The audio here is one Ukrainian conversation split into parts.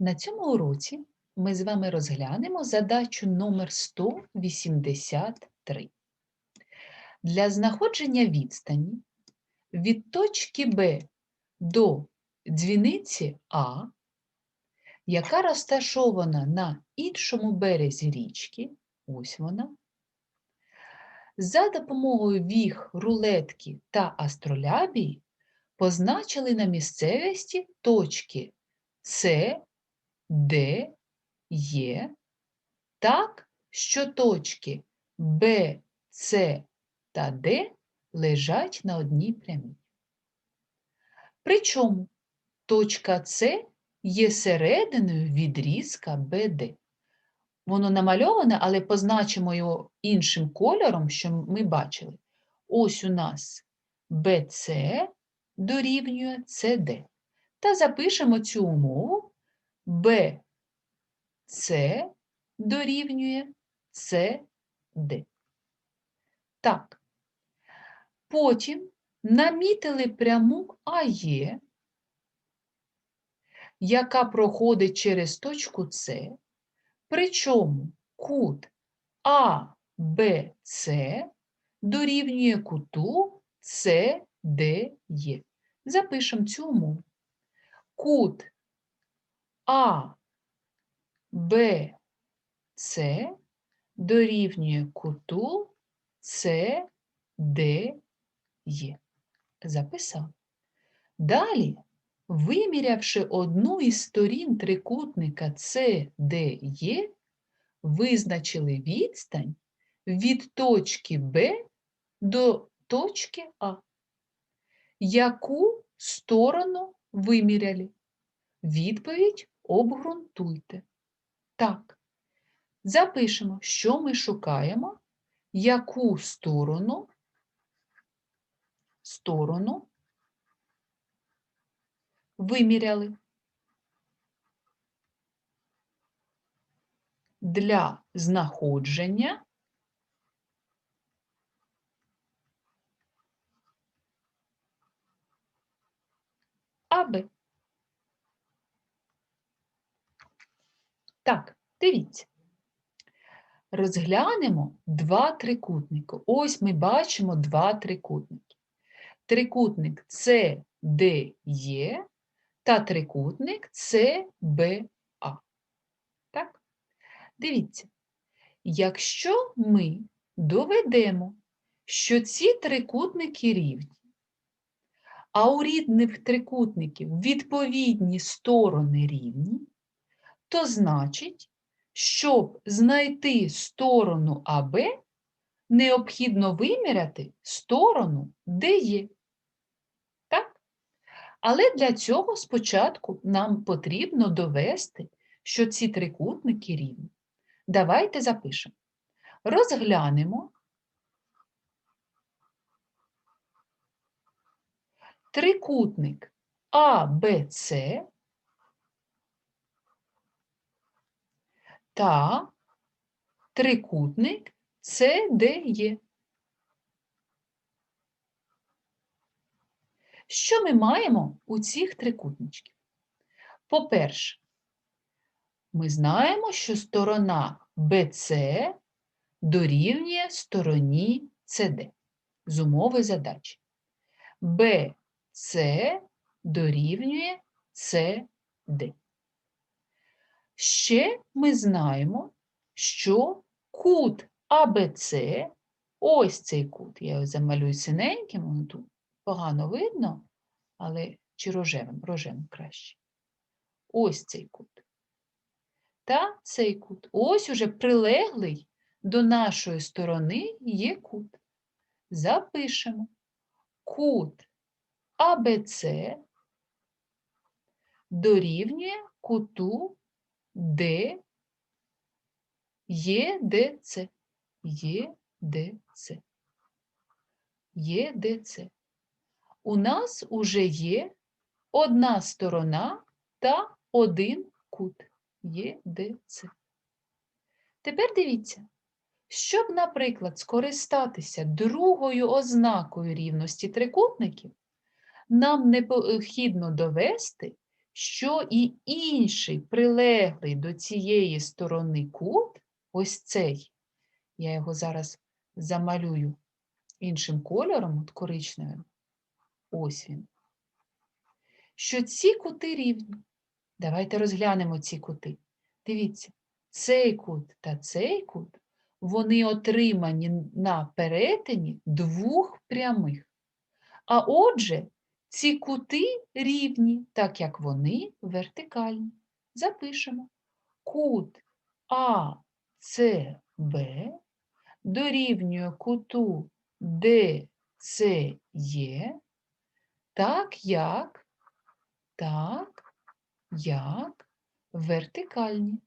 На цьому уроці ми з вами розглянемо задачу номер 183. Для знаходження відстані від точки Б до дзвіниці А, яка розташована на іншому березі річки, ось вона, за допомогою віг, рулетки та астролябії позначили на місцевості точки С, Д, Є, так, що точки Б, С та Д лежать на одній прямій. Причому точка С є серединою відрізка БД. Воно намальоване, але позначимо його іншим кольором, що ми бачили. Ось у нас BC дорівнює CD. Та запишемо цю умову BC дорівнює CD. Так. Потім намітили пряму АЕ, яка проходить через точку С, причому кут АБЦ дорівнює куту СДЕ. Запишемо цю умову. Кут АБЦ дорівнює куту СДЕ. Записав. Далі, вимірявши одну із сторін трикутника CDE, визначили відстань від точки Б до точки А. Яку сторону виміряли? Відповідь обґрунтуйте. Так, запишемо, що ми шукаємо, яку сторону, сторону виміряли. Для знаходження АБ. Так, дивіться. Розглянемо два трикутники. Ось ми бачимо два трикутники. Трикутник CDE та трикутник CBA. Так? Дивіться, якщо ми доведемо, що ці трикутники рівні, а у рідних трикутників відповідні сторони рівні, то значить, щоб знайти сторону АБ, необхідно виміряти сторону ДЕ. Так? Але для цього спочатку нам потрібно довести, що ці трикутники рівні. Давайте запишемо. Розглянемо трикутник АБЦ та трикутник CDE. Що ми маємо у цих трикутничків? По-перше, ми знаємо, що сторона BC дорівнює стороні CD з умови задачі. BC дорівнює CD. Ще ми знаємо, що кут АБЦ, ось цей кут, я його замалюю синеньким, воно тут погано видно, але чи рожевим, рожевим краще. Ось цей кут. Та цей кут. Ось уже прилеглий до нашої сторони є кут. Запишемо. Кут АБЦ дорівнює куту Д ЄДЦ. ЄДЦ. ЄДЦ. У нас уже є одна сторона та один кут. ЄДЦ. Тепер дивіться, щоб, наприклад, скористатися другою ознакою рівності трикутників, нам необхідно довести, що і інший прилеглий до цієї сторони кут, ось цей, я його зараз замалюю іншим кольором, от коричневим, ось він, що ці кути рівні. Давайте розглянемо ці кути. Дивіться, цей кут та цей кут, вони отримані на перетині двох прямих. А отже, ці кути рівні, так як вони вертикальні. Запишемо. Кут АЦБ дорівнює куту ДЦЕ, так як, так як вертикальні.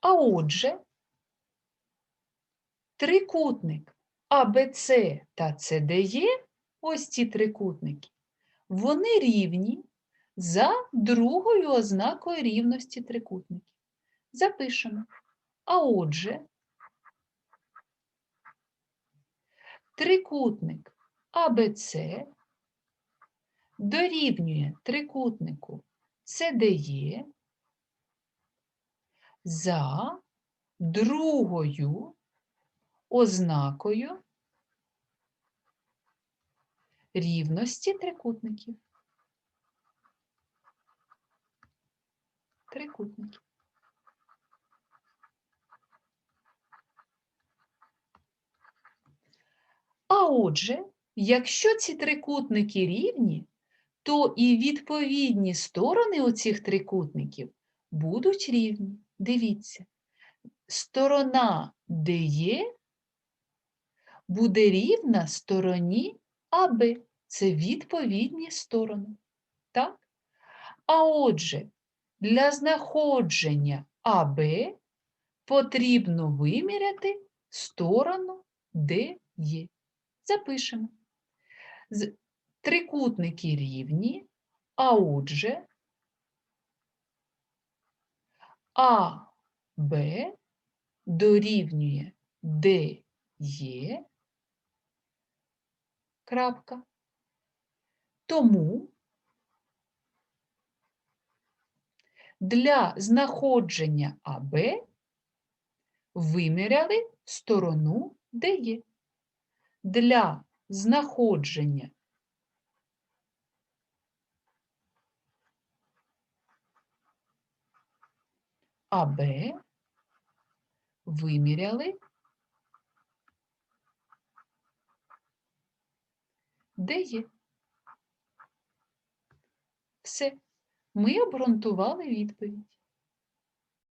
А отже, трикутник АБЦ та ЦДЕ, ось ці трикутники, вони рівні за другою ознакою рівності трикутників. Запишемо. А отже, трикутник АБЦ дорівнює трикутнику ЦДЕ за другою ознакою рівності трикутників. Трикутників. А отже, якщо ці трикутники рівні, то і відповідні сторони оцих трикутників будуть рівні. Дивіться, сторона ДЕ буде рівна стороні АБ. Це відповідні сторони. Так? А отже, для знаходження АБ потрібно виміряти сторону ДЕ. Запишемо. Трикутники рівні, а отже, АБ дорівнює ДЕ. Крапка. Тому для знаходження АБ виміряли сторону ДЕ. Для знаходження АБ виміряли ДЕ. Все. Ми обґрунтували відповідь.